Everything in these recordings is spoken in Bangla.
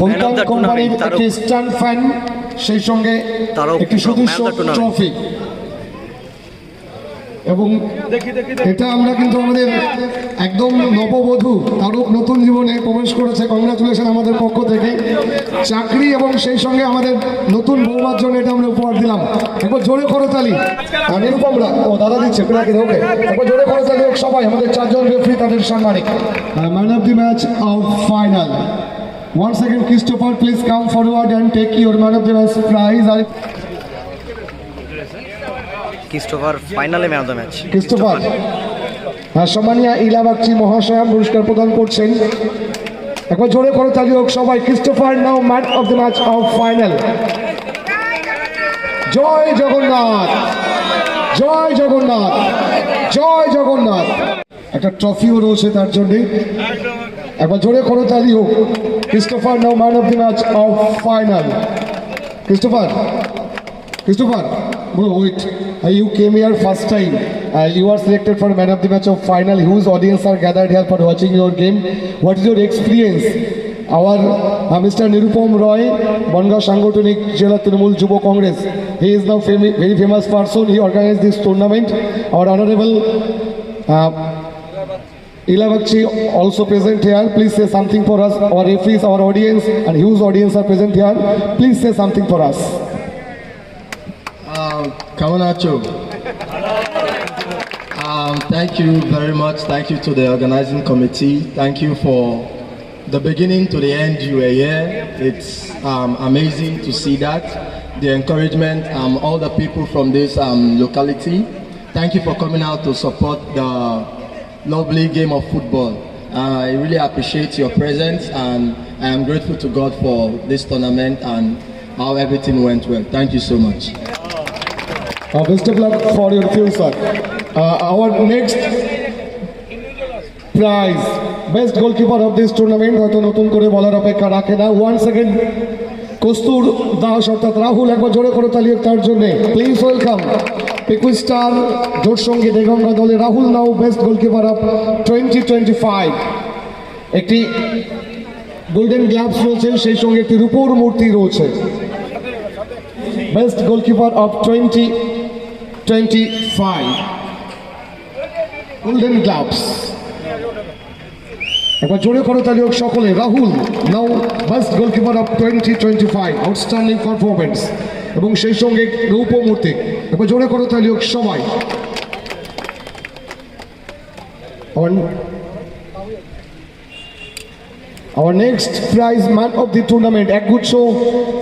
কোলকাতা কোম্পানির একটি স্ট্যান্ড ফ্যান সেই সঙ্গে একটি সুদৃশ্য tournament। ট্রফি এবং এটা আমরা কিন্তু আমাদের একদম নববধূ তারও নতুন জীবনে প্রবেশ করেছে। কংগ্রাচুলেশন আমাদের পক্ষ থেকে। চাকরি এবং সেই সঙ্গে আমাদের নতুন বৌমার জন্য এটা আমরা উপহার দিলাম। একবার জোরে করো তালি। আর নিরুপমরা ও দাদা দিচ্ছে পিনাকি ওকে। একবার জোরে করো তালি হোক সবাই আমাদের চারজন রেফারি তাদের সাংবাদিক। Man of the match of final Once again, Christopher, please come forward and take your man of the match prize. Christopher ফাইনালে man of the match Christopher হ্যাঁ সম্মানীয় ইলা বাগচি মহাশয়া পুরস্কার প্রদান করছেন। একবার জোরে করে তালি হোক সবাই। Christopher now man of the match of final জয় জগন্নাথ। জয় জগন্নাথ। জয় জগন্নাথ। একটা ট্রফিও রয়েছে তার জন্যে। একবার জোরে করো তালি হোক। Christopher now man of the match of final Christopher Christopher, bro, wait. Uh, you came here first time. Uh, you are selected for man of the match of final. Whose audience are gathered here for watching your game? What is your experience? Our uh, Mr. Nirupam Roy, Bonga Shangotonik Jela Trinamool Jubo Congress. He is now fami- very famous person. He organized this tournament. Our honorable uh, Ilavakchi also present here. Please say something for us. Our referees, our audience, and whose audience are present here. Please say something for us. Kamanacho. Um, thank you very much. Thank you to the organizing committee. Thank you for the beginning to the end. You were here. It's um, amazing to see that. The encouragement, um, all the people from this um, locality. Thank you for coming out to support the lovely game of football. Uh, I really appreciate your presence and I am grateful to God for this tournament and how everything went well. Thank you so much. Uh, best of luck for your future. Uh, our next prize, best goalkeeper of this tournament, হয়তো নতুন করে বলার অপেক্ষা রাখে না ওয়ান সেকেন্ড কস্তুর দাস অর্থাৎ রাহুল একবার জোরে করে তালিয়ে তার পিকু স্টার, জোট সঙ্গী দেগঙ্গা দলে Rahul now best goalkeeper of twenty twenty five একটি গোল্ডেন গ্লাভস রয়েছে, সেই সঙ্গে একটি রূপোর মূর্তি রয়েছে। Best goalkeeper of twenty twenty five golden gloves একবার জোরে করো তালি হোক সকলে। Rahul now best goalkeeper of twenty twenty five outstanding performance এবং সেই সঙ্গে রূপমূর্তি একবার জোরে করো তালি হোক সবাই। Our next prize man of the tournament একগুচ্ছ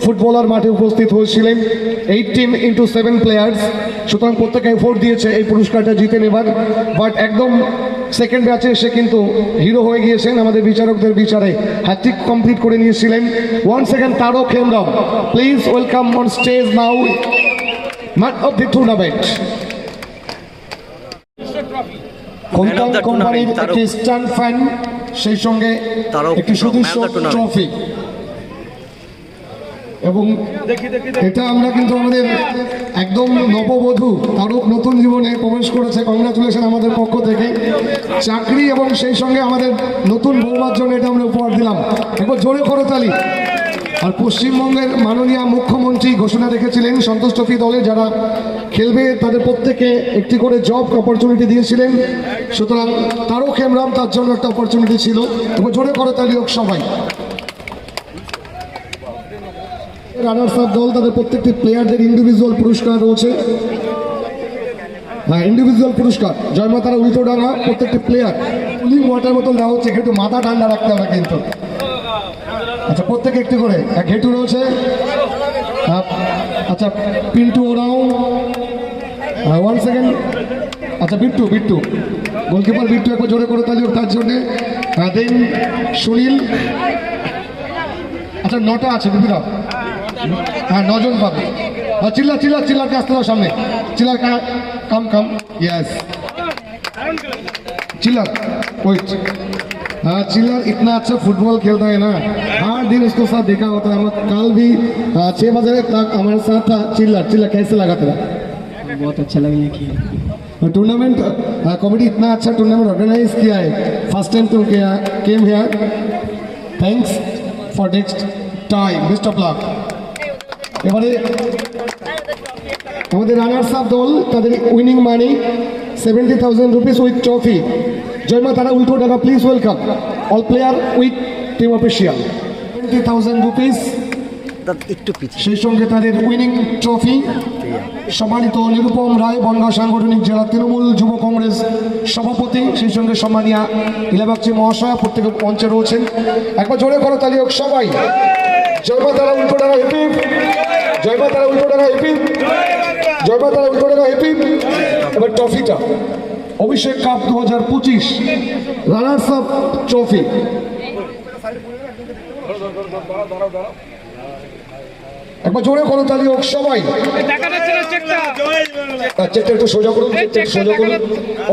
ফুটবলার মাঠে উপস্থিত হয়েছিলেন। Eight team into seven players সুতরাং প্রত্যেকে এফোর্ট দিয়েছে, এই পুরস্কারটা জিতে নেবার। বাট একদম সেকেন্ড ম্যাচে এসে কিন্তু হিরো হয়ে গিয়েছেন। আমাদের বিচারকদের বিচারে হ্যাট্রিক কমপ্লিট করে নিয়েছিলেন। One second Tarak Hembram please welcome on stage now man of the tournament the কোম্পানির একটি স্ট্যান্ড ফ্যান সেই সঙ্গে একটি সুদৃশ্য। ট্রফি এবং এটা আমরা কিন্তু আমাদের একদম নববধূ তারও নতুন জীবনে প্রবেশ করেছে। কংগ্রাচুলেশন আমাদের পক্ষ থেকে। চাকরি এবং সেই সঙ্গে আমাদের নতুন বৌমার জন্য এটা আমরা উপহার দিলাম। একবার জোরে করো তালি। আর পশ্চিমবঙ্গের মাননীয় মুখ্যমন্ত্রী ঘোষণা রেখেছিলেন সন্তোষ ট্রফি দলে যারা খেলবে, তাদের প্রত্যেকে একটি করে জব অপরচুনিটি দিয়েছিলেন। সুতরাং তারও খেমরাম, তার জন্য একটা অপরচুনিটি ছিল। এবার জোরে করো তালি হোক সবাই। রানার্স আপ দল, তাদের প্রত্যেকটি প্লেয়ারদের ইন্ডিভিজুয়াল পুরস্কার রয়েছে। হ্যাঁ ইন্ডিভিজুয়াল পুরস্কার। জয়মাতারা উল্টো ডাঙা প্রত্যেকটি প্লেয়ার কুলিং ওয়াটার বোতল দেওয়া হচ্ছে, কিন্তু মাথা ঠান্ডা রাখতে হবে কিন্তু। আচ্ছা প্রত্যেকে একটু করে। এক হেটু রয়েছে। আচ্ছা পিন্টু ওরাও। ওয়ান সেকেন্ড আচ্ছা বিট্টু বিট্টু। গোলকিপার বিট্টু একবার জোরে করে তাহলে তার জন্যে। দেন সুনীল। আচ্ছা নটা আছে বিপিদা হ্যাঁ নজন পাবে। চিল্লা চিল্লা, চিল্লার কাছ থেকে সামনে। চিল্লার কাম কাম। ইয়াস চিল্লার ওয়েট चिल्लर इतना अच्छा फुटबॉल खेलता है ना हर दिन उसको साथ देखा होता है हम कल भी हाँ, छः बजे तक हमारे साथ था चिल्लर चिल्लर कैसे लगा तेरा बहुत अच्छा लगा ये खेल टूर्नामेंट कॉमेडी इतना अच्छा टूर्नामेंट ऑर्गेनाइज किया है फर्स्ट टाइम तुम किया came here thanks for next time best of luck এবারে আমাদের রানার্স আপ দল তাদের winning money seventy thousand rupees with trophy জয়মা তারা উল্টো টাকা please welcome all player with team official twenty thousand rupees একটু সেই সঙ্গে তাদের উইনিং ট্রফি সম্মানিত নিরুপম রায় বনগাঁ সাংগঠনিক জেলা তৃণমূল যুব কংগ্রেস সভাপতি সেই সঙ্গে সম্মানিয়া ইলাবাগচি মহাশয়া প্রত্যেকে মঞ্চে রয়েছেন। একবার জোরে করো তালি হোক সবাই। জয়মা তারা উল্টো টাকা হেপি জয়মা তারা উল্টো টাকা হেপি জয়মা তারা উল্টো টাকা হেপি এবার ট্রফিটা অভিষেক কাপ দু হাজার পঁচিশ রানার্স আপ ট্রফি। একবার জোরে করো তালি হোক সবাই। চেকটা একটু সোজা করুন সোজা করুন।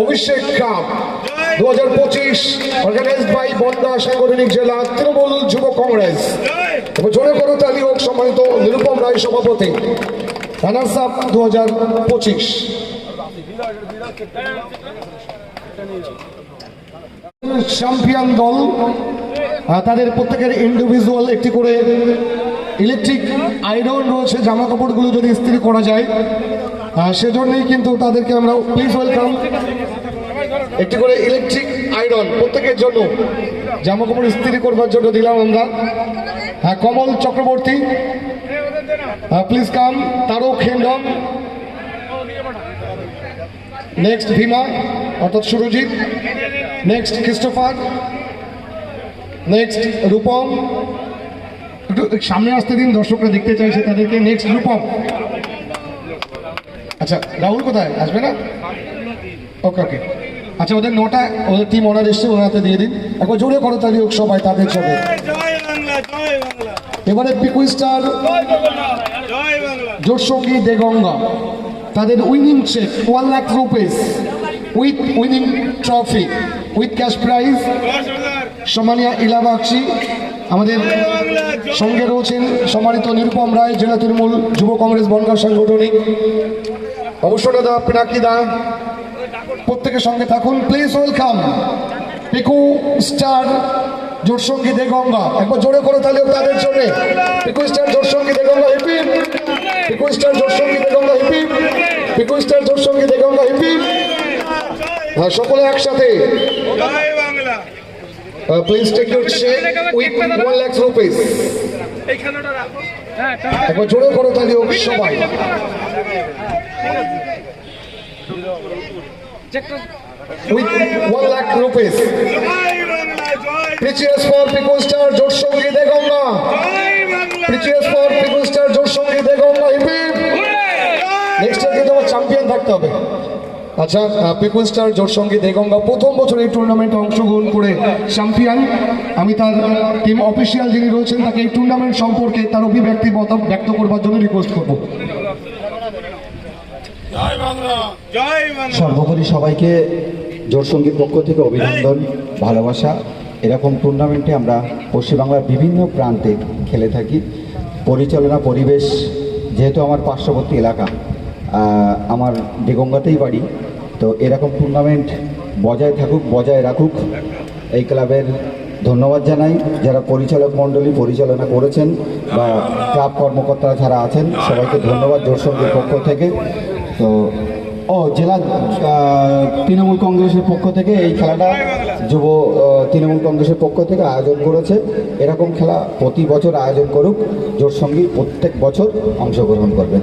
অভিষেক কাপ দু হাজার পঁচিশ অর্গানাইজড বাই বনগা সাংগঠনিক জেলা তৃণমূল যুব কংগ্রেস। এবার জোরে করো তালি হোক সম্মানিত নিরুপম রায় সভাপতি। রানার্স আপ দু হাজার পঁচিশ। চ্যাম্পিয়ন দল তাদের প্রত্যেকের ইন্ডিভিজুয়াল একটি করে ইলেকট্রিক আয়রন রয়েছে, জামা কাপড়গুলো যদি ইস্ত্রি করা যায়। সেজন্যই কিন্তু তাদেরকে আমরা প্লিজ ওয়েলকাম একটি করে ইলেকট্রিক আয়রন প্রত্যেকের জন্য জামা কাপড় ইস্ত্রি করবার জন্য দিলাম আমরা। হ্যাঁ Kamal Chakraborty please come next Bhima অর্থাৎ Surajit. Next Christopher next Rupam একটু সামনে আসতে দিন দর্শকরা দেখতে চাইছে তাদেরকে। নেক্সট রূপম আচ্ছা রাহুল কোথায়? আসবে না? ওকে ওকে আচ্ছা ওদের নটা ওদের টিম অনার এসছে হাতে দিয়ে দিন। একবার জোরে করো তালি হোক সবাই তাদের সঙ্গে বাংলা এবারে পিকু স্টার জয় জগন্নাথ জয় বাংলা দেগঙ্গা। তাদের winning cheque one lakh rupees with winning trophy with cash prize হাজার সম্মানিয়া আমাদের সঙ্গে রয়েছেন সম্মানিত নিরুপম রায় জেলা তৃণমূল যুব কংগ্রেস বনগাঁ সাংগঠনিক। অবসরদা পিনাকিদা প্রত্যেকের সঙ্গে থাকুন। প্লিজ ওয়েলকাম পিকু স্টার জোরসঙ্গী দেগঙ্গা একবার জোরে করে তাহলে তাদের জন্য। পিকু স্টার জোরসঙ্গী দেগঙ্গা হিপি পিকু স্টার জোরসঙ্গী দেগঙ্গা হিপি পিকু স্টার জোরসঙ্গী দেগঙ্গা হিপি হ্যাঁ সকলে একসাথে। your check with one lakh rupees. এইখানেটা রাখো। একবার জোরে করো তালি হোক সবাই। with one lakh rupees. Preachers for People Star জোট সঙ্গী দেগঙ্গা। জয় বাংলা। Preachers for জোট সঙ্গী দেগঙ্গা হিপি। নেক্সট ইয়ার কিন্তু চ্যাম্পিয়ন থাকতে হবে। আচ্ছা পিপুল স্টার জোট সঙ্গী দেগঙ্গা প্রথম বছর এই টুর্নামেন্টে অংশগ্রহণ করে চ্যাম্পিয়ন আমি তার টিম অফিসিয়াল যিনি রয়েছেন তাকে এই টুর্নামেন্ট সম্পর্কে তার অভিব্যক্তি ব্যক্ত করবার জন্য রিকোয়েস্ট করব। সর্বোপরি সবাইকে জোরসঙ্গীর পক্ষ থেকে অভিনন্দন ভালোবাসা এরকম টুর্নামেন্টে আমরা পশ্চিমবাংলার বিভিন্ন প্রান্তে খেলে থাকি। পরিচালনা পরিবেশ যেহেতু আমার পার্শ্ববর্তী এলাকা আমার দেগঙ্গাতেই বাড়ি, তো এরকম টুর্নামেন্ট বজায় থাকুক, বজায় রাখুক। এই ক্লাবের ধন্যবাদ জানাই। যারা পরিচালক মণ্ডলী পরিচালনা করেছেন বা ক্লাব কর্মকর্তারা যারা আছেন, সবাইকে ধন্যবাদ জোরসঙ্গীর পক্ষ থেকে। তো ও, জেলা তৃণমূল কংগ্রেসের পক্ষ থেকে এই খেলাটা যুব তৃণমূল কংগ্রেসের পক্ষ থেকে আয়োজন করেছে। এরকম খেলা প্রতি বছর আয়োজন করুক, জোর সঙ্গী প্রত্যেক বছর অংশগ্রহণ করবেন